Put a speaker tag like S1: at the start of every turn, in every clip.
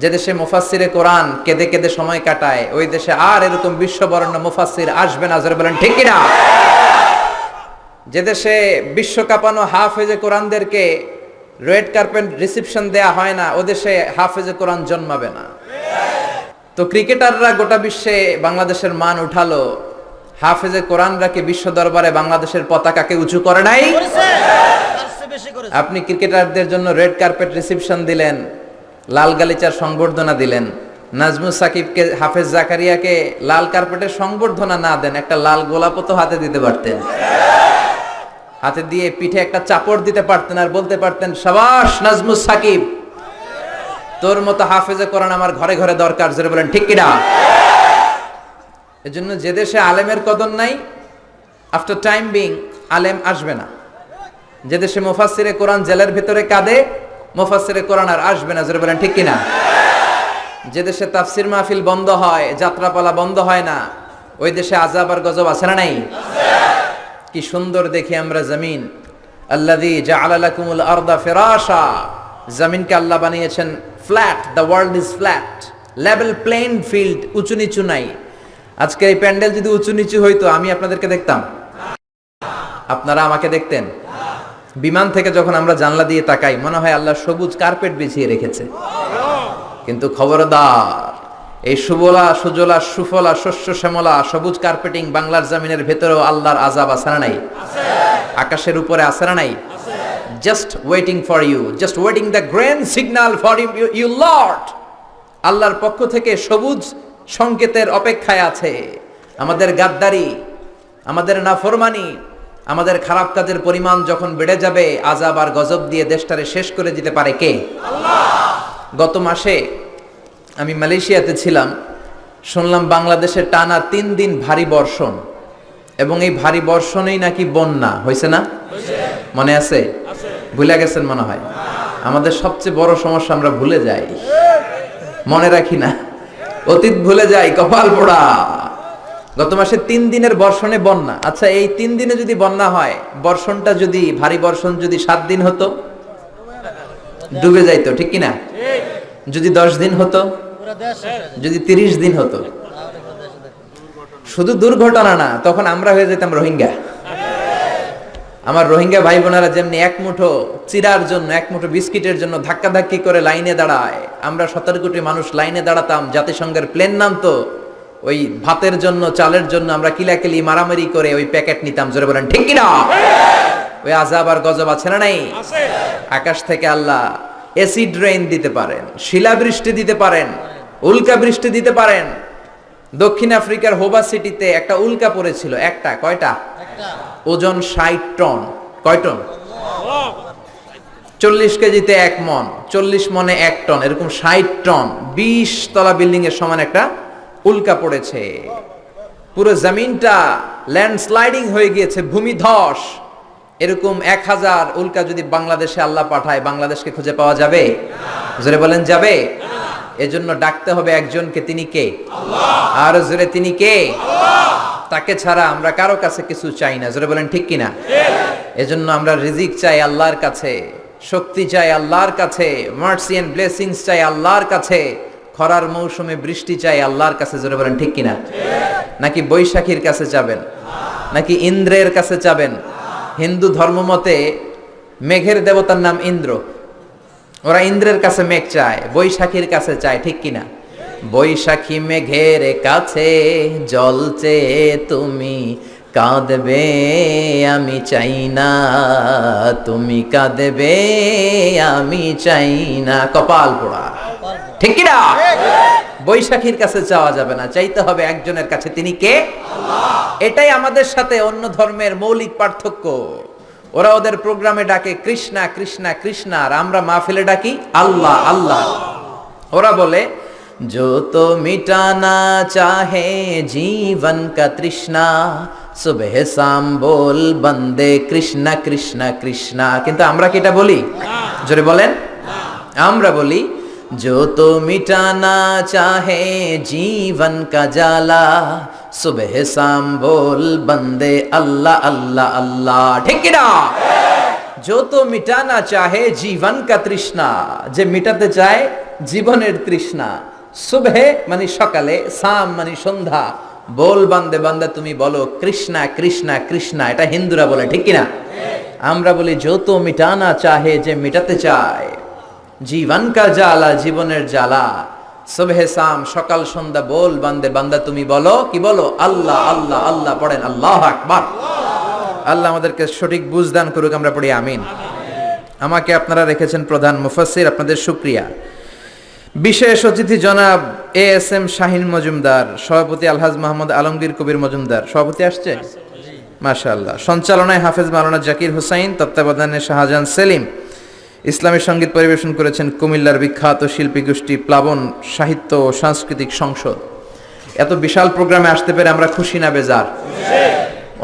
S1: যে দেশে মুফাসসিরে কোরআন কেঁদে কেঁদে সময় কাটায় ওই দেশে আর এরকম বিশ্ববরণ্য মুফাসসির আসবে না। জোরে বলেন ঠিক কিনা? যে দেশে বিশ্ব কাঁপানো হাফেজে কোরআনদেরকে রেড কার্পেট রিসিপশন দেয়া হয় না ও দেশে হাফেজে কোরআন জন্মাবে না। তো ক্রিকেটাররা গোটা বিশ্বে বাংলাদেশের মান উঠালো। হাফেজে কোরআনরা কি বিশ্ব দরবারে বাংলাদেশের পতাকাকে উঁচু করে নাই? আপনি ক্রিকেটারদের জন্য রেড কার্পেট রিসিপশন দিলেন লাল গালিচার সংবর্ধনা দিলেন। নাজমুস সাকিবকে, হাফেজ জাকারিয়াকে লাল কার্পেটের সংবর্ধনা না দেন, একটা লাল গোলাপও তো হাতে দিতে পারতেন। হাতে দিয়ে পিঠে একটা চাপড় দিতে পারতেন আর বলতে পারতেন, সাবাস, নাজমুস সাকিব, তোর মতো হাফেজে কোরআন আমার ঘরে ঘরে দরকার। জোরে বলেন, ঠিক কিনা? এজন্য যে দেশে আলেমের কদর নাই আফটার টাইম বিং আলেম আসবে না। যে দেশে মুফাসসিরে কোরআন জেলের ভিতরে কাঁদে মুফাসসিরে কোরআন আর আসবে না, জোরে বলেন, ঠিক কিনা? যে দেশে তাফসির মাহফিল বন্ধ হয়, যাত্রাপালা বন্ধ হয় না, ওই দেশে আজাব আর গজব আছে না নাই? কি সুন্দর দেখি আমরা জমিন। আল্লাদি জাআলা লাকুমুল আরদা ফিরাশা। জমিনকে আল্লাহ বানিয়েছেন flat, the world is flat. Level plain field, উঁচু নিচু নাই। আজকে এই প্যান্ডেল যদি উঁচু নিচু হইতো, আমি আপনাদেরকে দেখতাম। আপনারা আমাকে দেখতেন। বিমান থেকে যখন আমরা জানলা দিয়ে তাকাই, মনে হয় আল্লাহ সবুজ কার্পেট বিছিয়ে রেখেছে। কিন্তু খবরদার, এই সুবলা, সুজলা, সুফলা, শস্য, শ্যামলা, সবুজ কার্পেটিং বাংলার জামিনের ভেতরেও আল্লাহর আজাব না নাই? আকাশের উপরে না নাই? Just waiting for you just waiting the grand signal for you you lord আল্লাহর পক্ষ থেকে সবুজ সংকেতের অপেক্ষায় আছে। আমাদের গাদ্দারি, আমাদের নাফরমানি আমাদের খারাপ কাজের পরিমাণ যখন বেড়ে যাবে আজাব আর গজব দিয়ে দেশটারে শেষ করে দিতে পারে কে? গত মাসে আমি মালয়েশিয়াতে ছিলাম শুনলাম বাংলাদেশের টানা তিন দিন ভারী বর্ষণ এবং এই ভারী বর্ষণেই নাকি বন্যা হয়েছে না? মনে আছে? ভুলে গেছেন মনে হয়। আমাদের সবচেয়ে বড় সমস্যা আমরা ভুলে যাই। মনে রাখি না। অতীত ভুলে যাই কপাল পোড়া। গত মাসে তিন দিনের বর্ষণে বন্যা আচ্ছা এই তিন দিনে যদি বন্যা হয়, বর্ষণটা যদি, ভারী বর্ষণ যদি সাত দিন হতো, ডুবে যাইতো, ঠিক কিনা যদি দশ দিন হতো। যদি তিরিশ দিন হতো। শুধু দুর্ঘটনা না, তখন আমরা হয়ে যেতাম রোহিঙ্গা আমার রোহিঙ্গা ভাই বোনেরা যেমনি এক মুঠো চিরার জন্য, এক মুঠো বিস্কিটের জন্য ধাক্কা ধাক্কি করে লাইনে দাঁড়ায়, আমরা সতেরো কোটি মানুষ লাইনে দাঁড়াতাম, জাতিসংঘের প্লেন নামতো ওই ভাতের জন্য চালের জন্য আমরা কিলাকিলি মারামারি করে ওই প্যাকেট নিতাম। জোরে বলেন ঠিক কিনা? ওই আজাব আর গজব আছে না নাই? আকাশ থেকে আল্লাহ এসিড রেইন দিতে পারেন শিলাবৃষ্টি দিতে পারেন উল্কা বৃষ্টি দিতে পারেন। দক্ষিণ আফ্রিকার হোবা সিটিতে একটা উল্কা পড়েছিল একটা কয়টা? ওজন ষাট টন। কয় টন? চল্লিশ কেজিতে এক মন চল্লিশ মনে এক টন এরকম ষাট টন বিশ তলা বিল্ডিং এর সমান একটা উল্কা পড়েছে। পুরো জমিনটা ল্যান্ডস্লাইডিং হয়ে গিয়েছে, ভূমিধস। এরকম এক হাজার উল্কা যদি বাংলাদেশে আল্লাহ পাঠায়, বাংলাদেশকে খুঁজে পাওয়া যাবে? জোরে বলেন, যাবে? এজন্য ডাকতে হবে একজনকে, তিনি কে? আর জোরে, তিনি কে? তাকে ছাড়া আমরা কারও কাছে কিছু চাই না। জোরে বলেন, ঠিক কিনা? এজন্য আমরা রিজিক চাই আল্লাহর কাছে, শক্তি চাই আল্লাহর কাছে, মার্সি এন্ড ব্লেসিংস চাই আল্লাহর কাছে। খরার মৌসুমে বৃষ্টি চাই আল্লাহর কাছে, জোরে বলেন, ঠিক কিনা? নাকি বৈশাখীর কাছে যাবেন? নাকি ইন্দ্রের কাছে যাবেন? হিন্দু ধর্মমতে মেঘের দেবতার নাম ইন্দ্র। ওরা ইন্দ্রের কাছে মেঘ চায়, বৈশাখীর কাছে চায়, ঠিক কিনা? বৈশাখী মেঘের কাছে জল চেয়ে তুমি কাঁদবে, আমি চাই না। তুমি কাঁদবে, আমি চাই না। কপাল পোড়া। ঠিক কিনা বৈশাখীর কাছে চাওয়া যাবে না চাইতে হবে একজনের কাছে তিনি কে এটাই আমাদের সাথে অন্য ধর্মের মৌলিক পার্থক্য ওরা ওদের প্রোগ্রামে ডাকে কৃষ্ণা কৃষ্ণা কৃষ্ণা আর আমরা মাহফিলে ডাকি আল্লাহ আল্লাহ ওরা বলে जो तो मिटाना चाहे जीवन का तृष्णा सुबह शाम बोल बंदे কৃষ্ণা কৃষ্ণা কৃষ্ণা কিন্তু আমরা কি এটা বলি জোরে বলেন আমরা বলি जो तो मिटाना चाहे जीवन का जाला सुबह शाम बोल बंदे अल्लाह अल्लाह अल्लाह ঠিক কি না जो तो मिटाना चाहे जीवन का तृष्णा যে মিটাতে চায় জীবনের তৃষ্ণা সুবহে মানে সকালে সাম মানে সন্ধ্যা বল বান্দে বান্দা তুমি বলো কৃষ্ণা কৃষ্ণা কৃষ্ণা এটা হিন্দুরা বলে ঠিক কিনা আমরা বলি যত মিটানা চাহে যে মিটাতে চায় জীবন কা জ্বালা, জীবনের জ্বালা। সুবহে সাম সকাল, সন্ধ্যা, বল, বান্দে, বান্দা, তুমি বলো, কি বলো? আল্লাহ আল্লাহ আল্লাহ পড়েন, আল্লাহ আকবার। আল্লাহ আমাদেরকে সঠিক বুঝদান করুক, আমরা পড়ি আমিন। আমাকে আপনারা রেখেছেন প্রধান মুফাসসির, আপনাদের শুক্রিয়া। বিশেষ অতিথি জনাব A S M Shahin Majumdar, সভাপতি আলহাজ মোহাম্মদ আলমগীর কবির মজুমদার। সভাপতি আসছে? মাশাআল্লাহ। সঞ্চালনায় হাফেজ মাওলানা জাকির হুসাইন, তত্ত্বাবধানে শাহজাহান সেলিম। ইসলামী সংগীত পরিবেশন করেছেন কুমিল্লার বিখ্যাত শিল্পী গোষ্ঠী প্লাবন সাহিত্য ও সাংস্কৃতিক সংসদ। এত বিশাল প্রোগ্রামে আসতে পেরে আমরা খুশি না বেজার।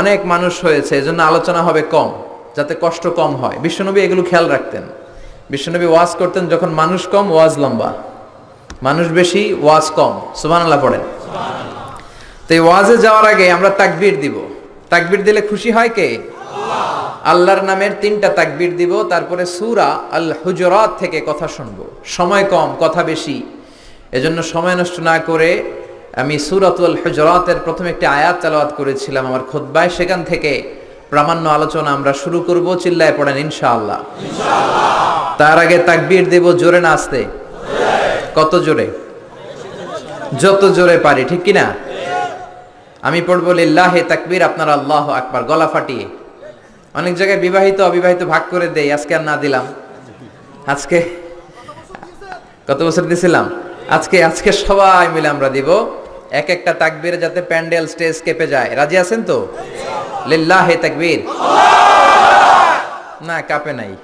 S1: অনেক মানুষ হয়েছে, এজন্য আলোচনা হবে কম, যাতে কষ্ট কম হয়। বিশ্বনবী এগুলো খেয়াল রাখতেন। বিশ্বনবী ওয়াজ করতেন যখন মানুষ কম, ওয়াজ লম্বা। মানুষ বেশি, ওয়াজ কম। সুবহানাল্লাহ পড়েন। তো এই ওয়াজে যাওয়ার আগে আমরা তাকবির দিব। তাকবির দিলে খুশি হয় কে? আল্লাহর নামের তিনটা তাকবির দিব, তারপরে সুরা আল হুজরাত থেকে কথা শুনব। সময় কম, কথা বেশি। এজন্য সময় নষ্ট না করে আমি সুরাত আল হুজরাতের প্রথম একটি আয়াত তেলাওয়াত করেছিলাম আমার খুতবায়। সেখান থেকে প্রামাণ্য আলোচনা আমরা শুরু করব, চিল্লায় পড়েন ইনশাআল্লাহ। তার আগে তাকবির দেব জোরে না আসতে? কত জোরে? যত জোরে পারি, ঠিক কি না আমি পড়ব লিল্লাহে তাকবির, আপনার আল্লাহ আকবার, গলা ফাটিয়ে। অনেক জায়গায় বিবাহিত, অবিবাহিত ভাগ করে দেয় আজকে আর না দিলাম। আজকে কত বছর দিছিলাম? আজকে আজকে সবাই মিলে আমরা দিব। এক একটা তাকবীরে যাতে প্যান্ডেল, স্টেজ কেঁপে যায়। রাজি আছেন তো? লিল্লাহে তাকবীর। না, কাঁপে নাই।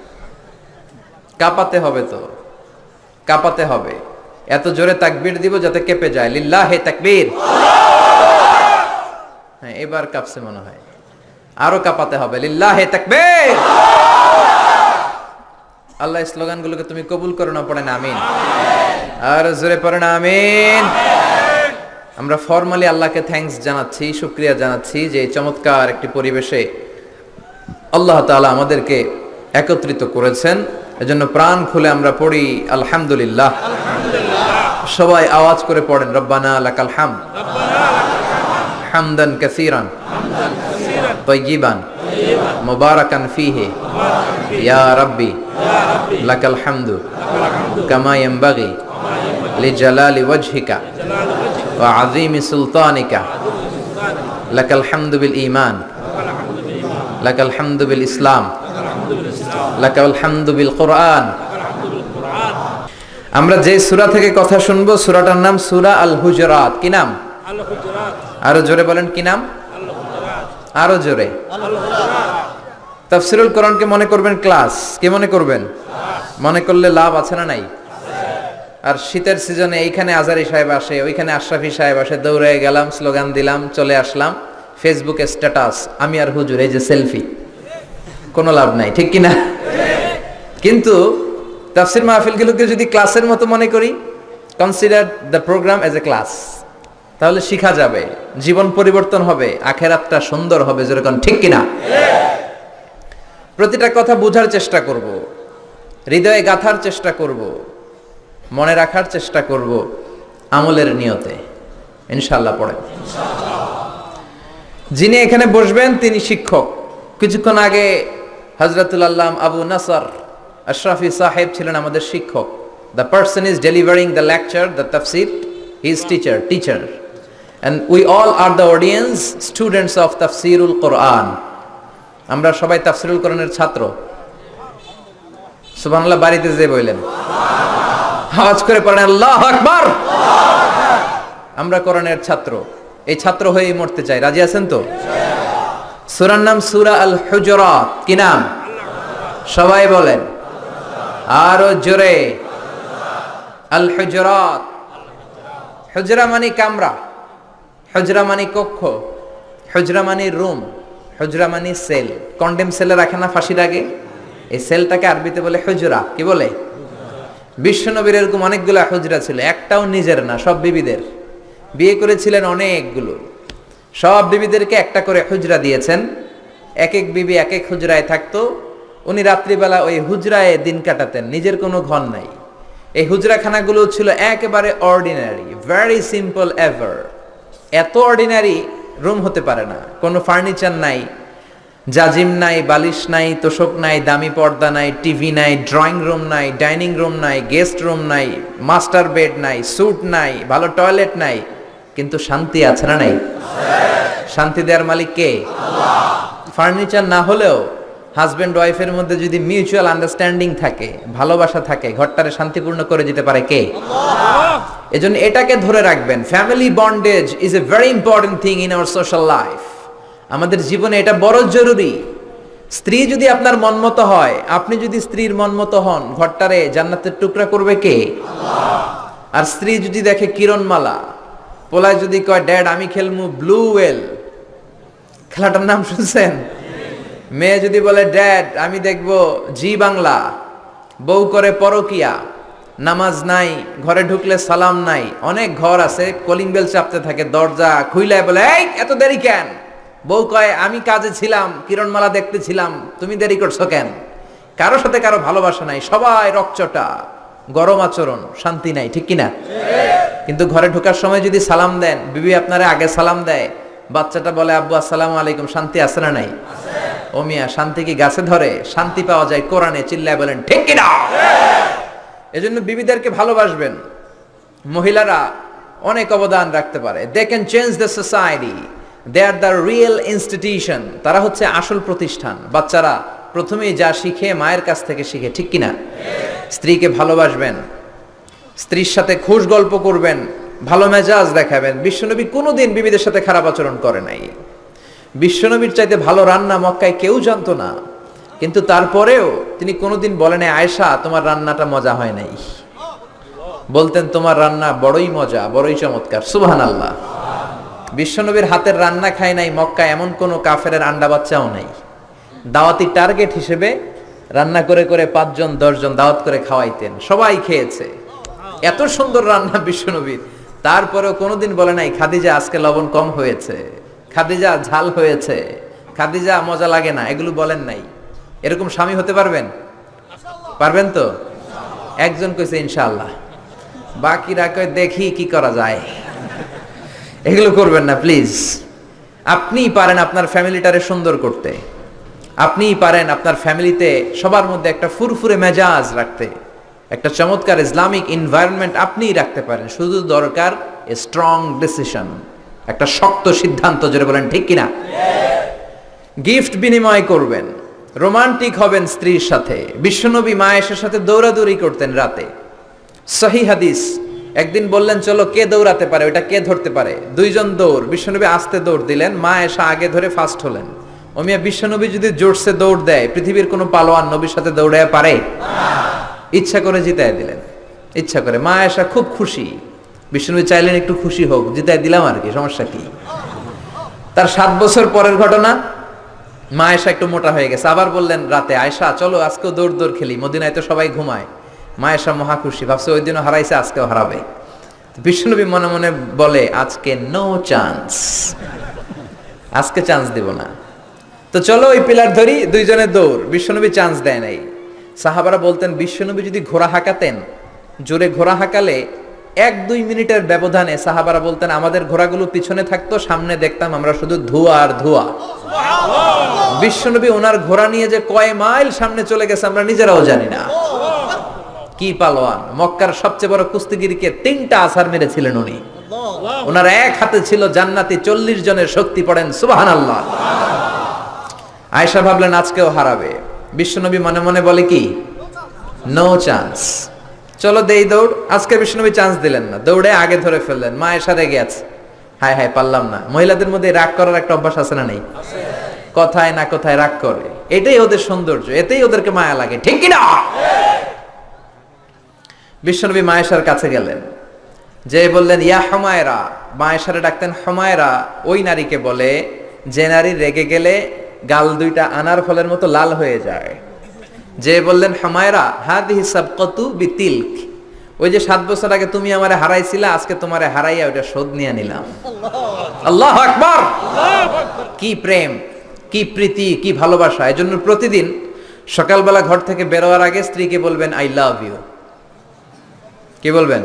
S1: কাঁপাতে হবে তো। কাঁপাতে হবে। এত জোরে তাকবীর দিব যাতে কেঁপে যায়। লিল্লাহে তাকবীর। হ্যাঁ এবার কাঁপছে মনে হয়। আরও কাঁপাতে হবে। লিল্লাহে তাকবীর! আল্লাহ স্লোগানগুলোকে তুমি কবুল করো না পড়েন আমিন। আর জোরে পড়েন আমিন। আমরা ফর্মালি আল্লাহকে থ্যাঙ্কস জানাচ্ছি, শুক্রিয়া জানাচ্ছি যে চমৎকার একটি পরিবেশে আল্লাহ তাআলা আমাদেরকে একত্রিত করেছেন। এজন্য প্রাণ খুলে আমরা পড়ি, আলহামদুলিল্লাহ। সবাই আওয়াজ করে পড়েন, রব্বানা লাকাল হামদ। হামদান কাসীরান। তৈবান মোবারকান فيه يا ربي লাকাল الحمد كما ينبغي لجلال وجهك وعظيم سلطانك لك লাকাল بالإيمان لك الحمد লাকাল لك الحمد بالقرآن লাকাল বিল আমরা যে সুরা থেকে কথা শুনব সুরাটার নাম সুরা আল হুজরাত কি নাম আরও জোরে বলেন কি নাম আরও জোরে। তাফসিরুল কোরআনকে মনে করবেন ক্লাস? কে মনে করবেন? মনে করলে লাভ আছে না নাই? আর শীতের সিজনে এইখানে আজারি সাহেব আসে, ওইখানে আশরাফি সাহেব আসে দৌড়ে গেলাম, স্লোগান দিলাম, চলে আসলাম। ফেসবুকে স্ট্যাটাস আমি আর হুজুর, এই যে সেলফি কোনো লাভ নাই, ঠিক কি না কিন্তু তাফসির মাহফিলগুলোকে যদি ক্লাসের মতো মনে করি consider the programme as a class তাহলে শিখা যাবে, জীবন পরিবর্তন হবে, আখেরাতটা সুন্দর হবে, যেরকম ঠিক কিনা? প্রতিটা কথা বোঝার চেষ্টা করব, হৃদয়ে গাথার চেষ্টা করব, মনে রাখার চেষ্টা করব আমলের নিয়তে। ইনশাল্লাহ পড়ে যিনি এখানে বসবেন, তিনি শিক্ষক। কিছুক্ষণ আগে হজরতুল আল্লাম আবু নাসর আশরাফি সাহেব ছিলেন আমাদের শিক্ষক। The person is delivering the lecture the তাফসির his teacher teacher and we all are the audience students of তাফসিরুল কোরআন আমরা সবাই তাফসিরুল কোরআনের ছাত্র। সুবহানাল্লাহ, বাড়িতে যে বললেন। আওয়াজ করে পড়েন, আল্লাহ আকবার! আমরা কোরআনের ছাত্র। এই ছাত্র হয়েই মরতে চাই। রাজি আছেন তো? সূরার নাম সূরা আল হুজরাত কি নাম? সবাই বলেন। আরও জোরে। আল হুজরাত হুজরা মানে কামরা। হুজরা মানে কক্ষ হুজরা মানে রুম হজরা মানে সেল। কন্ডেম সেলে রাখে না ফাঁসির আগে? এই সেলটাকে আরবিতে বলে হুজরা। কি বলে? বিশ্বনবীর এরকম অনেকগুলো হুজরা ছিল, একটাও নিজের না, সব বিবিদের। বিয়ে করেছিলেন অনেকগুলো। সব বিবিদেরকে একটা করে হুজরা দিয়েছেন। এক এক বিবি এক এক হুজরায় থাকতো। উনি রাত্রিবেলা ওই হুজরায় দিন কাটাতেন, নিজের কোনো ঘর নাই। এই হুজরাখানাগুলো ছিল একেবারে অর্ডিনারি ভেরি সিম্পল এভার এত অর্ডিনারি রুম হতে পারে না। কোনো ফার্নিচার নাই জাজিম নাই, বালিশ নাই, তোষক নাই, দামি পর্দা নাই টিভি নাই ড্রয়িং রুম নাই ডাইনিং রুম নাই গেস্ট রুম নাই মাস্টার বেড নাই স্যুট নাই, ভালো টয়লেট নাই, কিন্তু শান্তি আছে না নাই? শান্তি দেওয়ার মালিক কে? ফার্নিচার না হলেও হাজব্যান্ড ওয়াইফের মধ্যে যদি মিউচুয়াল আন্ডারস্ট্যান্ডিং থাকে, ভালোবাসা থাকে, ঘরটারে শান্তিপূর্ণ করে দিতে পারে কে? এজন্য এটাকে ধরে রাখবেন family bondage is a very important thing in our social life আমাদের জীবনে এটা বড় জরুরি। স্ত্রী যদি আপনার মনমতো হয়, আপনি যদি স্ত্রীর মনমতো হন, ঘরটারে জান্নাতের টুকরা করবে কে? আর স্ত্রী যদি দেখে কিরণমালা, পোলায় যদি কয় ড্যাড আমি খেলমু ব্লু ওয়েল। খেলাটার নাম শুনছেন? মেয়ে যদি বলে ড্যাড আমি দেখব জি বাংলা, বউ করে পরকিয়া, নামাজ নাই, ঘরে ঢুকলে সালাম নাই, অনেক ঘর আছে, কলিং বেল চাপতে থাকে, দরজা খুইলায় বলে, এই, এত দেরি কেন? বউ কয়, আমি কাজে ছিলাম, কিরণমালা দেখতে ছিলাম, তুমি দেরি করছ কেন? কারও সাথে কারও ভালোবাসা নাই, সবাই রকচটা গরম আচরণ, শান্তি নাই, ঠিক কিনা? কিন্তু ঘরে ঢোকার সময় যদি সালাম দেন, বিবি আপনারা আগে সালাম দেয়, বাচ্চাটা বলে, আব্বু, আসসালামু আলাইকুম, শান্তি আছে না নাই? ও মিয়া, শান্তি কি গাছে ধরে? শান্তি পাওয়া যায় কোরআনে, চিল্লায় বলেন, ঠিক কিনা? এজন্য বিবিদেরকে ভালোবাসবেন। মহিলারা অনেক অবদান রাখতে পারে। They can change the society they are the real institution তারা হচ্ছে আসল প্রতিষ্ঠান। বাচ্চারা প্রথমেই যা শিখে মায়ের কাছ থেকে শিখে, ঠিক কিনা? স্ত্রীকে ভালোবাসবেন। স্ত্রীর সাথে খুশ গল্প করবেন। ভালো মেজাজ দেখাবেন। বিশ্বনবী কোনোদিন বিবিদের সাথে খারাপ আচরণ করে নাই। বিশ্বনবীর চাইতে ভালো রান্না মক্কায় কেউ জানতো না। কিন্তু তারপরেও তিনি কোনোদিন বলেন আয়েশা, তোমার রান্নাটা মজা হয় নাই। বলতেন, তোমার রান্না বড়ই মজা, বড়ই চমৎকার। সুবহান আল্লাহ বিশ্বনবীর হাতের রান্না খায় নাই মক্কা এমন কোনো কাফেরের আন্ডা বাচ্চাও নাই। দাওয়াতি টার্গেট হিসেবে রান্না করে করে পাঁচজন, দশজন দাওয়াত করে খাওয়াইতেন, সবাই খেয়েছে। এত সুন্দর রান্না বিশ্বনবীর। তারপরেও কোনোদিন বলে নাই, খাদিজা, আজকে লবণ কম হয়েছে। খাদিজা, ঝাল হয়েছে। খাদিজা, মজা লাগে না, এগুলো বলেন নাই। এরকম স্বামী হতে পারবেন? পারবেন তো? একজন কইছে, ইনশাআল্লাহ। বাকিরা কয়, দেখি কি করা যায়। এগুলো করবেন না প্লিজ আপনিই পারেন আপনার ফ্যামিলিটারে সুন্দর করতে। আপনিই পারেন আপনার ফ্যামিলিতে সবার মধ্যে একটা ফুরফুরে মেজাজ রাখতে। একটা চমৎকার ইসলামিক এনভায়রনমেন্ট আপনিই রাখতে পারেন। শুধু দরকার স্ট্রং ডিসিশন একটা শক্ত সিদ্ধান্ত যেটা বলেন, ঠিক কিনা? গিফট বিনিময় করবেন, রোমান্টিক হবেন স্ত্রীর সাথে, বিশ্বনবী মায়েশের সাথে দৌড়াদৌড়ি করতেন রাতে। সহি হাদিস, একদিন বললেন, চলো, কে দৌড়াতে পারে? ওটা কে ধরতে পারে? দুইজন দৌড়, বিশ্বনবী আস্তে দৌড় দিলেন, মা এসা আগে ধরে ফার্স্ট হলেন। অমিয়া বিশ্বনবী যদি জোরসে দৌড় দেয়, পৃথিবীর কোনো পালোয়ান নবীর সাথে দৌড়ে পারে? ইচ্ছা করে জিতায় দিলেন। ইচ্ছা করে। মা এসা খুব খুশি। বিষ্ণুবী চাইলেন একটু খুশি হোক, জিতাই দিলাম আর কি, সমস্যা কি? তার সাত বছর পরের ঘটনা, মা এসা একটু মোটা হয়ে গেছে। আবার বললেন, রাতে আয়সা চলো আজকেও দৌড় দৌড় খেলি, মদিনায় তো সবাই ঘুমায়। মা এসা মহা খুশি, ভাবছে ওই দিনও হারাইছে, আজকেও হারাবে। বিষ্ণুনবী মনে মনে বলে, আজকে নো চান্স আজকে চান্স দিব না। তো চলো ওই পিলার ধরি, দুইজনে দৌড় বিশ্বনবী চান্স দেয় নাই। সাহাবারা বলতেন বিশ্বনবী যদি ঘোড়া হাঁকাতেন, জোরে ঘোড়া হাঁকালে এক দুই মিনিটের ব্যবধানে সাহাবারা বলতেন আমাদের ঘোড়াগুলো পিছনে থাকতো সামনে দেখতাম আমরা শুধু ধোঁয়া আর ধোঁয়া। বিশ্বনবী ওনার ঘোড়া নিয়ে যে কয় মাইল সামনে চলে গেছে আমরা নিজেরাও জানি না। কি পালোয়ান মক্কার সবচেয়ে বড় কুস্তিগিরিকে তিনটা আসার মেরেছিলেন উনি। ওনার এক হাতে ছিল জান্নাতি চল্লিশ জনের শক্তি পড়েন সুবাহান আল্লাহ আয়সা ভাবলেন আজকেও হারাবে। বিশ্বনবী মনে মনে বলে কি? নো চান্স চলো দেই দৌড়। আজকে বিশ্বনবী চান্স দিলেন না। দৌড়ে আগে ধরে ফেললেন। মা এসা রেগে আছে। হায় হায় পারলাম না। মহিলাদের মধ্যে রাগ করার একটা অভ্যাস আছে না নেই? কথায় না কথায় রাগ করে। এটাই ওদের সৌন্দর্য। এতেই ওদেরকে মায়া লাগে। ঠিক কিনা? বিশ্বনবী মায়েশার কাছে গেলেন। যে বললেন ইয়া হমায়রা। মায়েশারে ডাকতেন হমায়রা। ওই নারীকে বলে যে নারী রেগে গেলে গাল দুইটা আনার ফলের মতো লাল হয়ে যায়। যে বললেন হামায়রা হাদ হিসাব কতু বিতিল্ক। ওই যে সাত বছর আগে তুমি আমারে হারাইছিলা আজকে তোমারে হারাইয়া ওটা শোধ নিয়ে নিলাম। আল্লাহ। আকবার! কি প্রেম কি প্রীতি কি ভালোবাসা। এই জন্য প্রতিদিন সকালবেলা ঘর থেকে বেরোয়ার আগে স্ত্রীকে বলবেন আই লাভ ইউ। কি বলবেন?